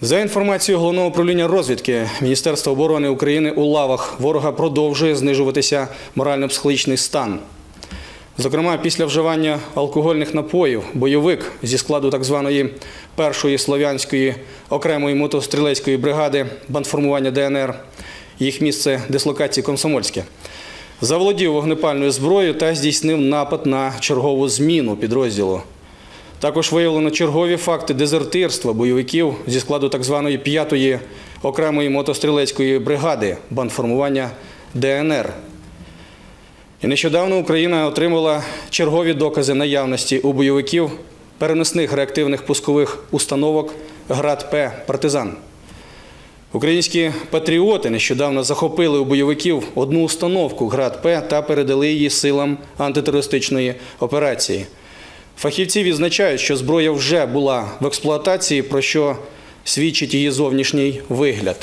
За інформацією головного управління розвідки Міністерства оборони України у лавах ворога продовжує знижуватися морально-психологічний стан. Зокрема, після вживання алкогольних напоїв бойовик зі складу так званої першої слов'янської окремої мотострілецької бригади бандформування ДНР, їх місце дислокації Комсомольське, заволодів вогнепальною зброєю та здійснив напад на чергову зміну підрозділу. Також виявлено чергові факти дезертирства бойовиків зі складу так званої п'ятої окремої мотострілецької бригади бандформування ДНР. І нещодавно Україна отримала чергові докази наявності у бойовиків переносних реактивних пускових установок ГРАД-П Партизан. Українські патріоти нещодавно захопили у бойовиків одну установку ГРАД-П та передали її силам антитерористичної операції. Фахівці відзначають, що зброя вже була в експлуатації, про що свідчить її зовнішній вигляд.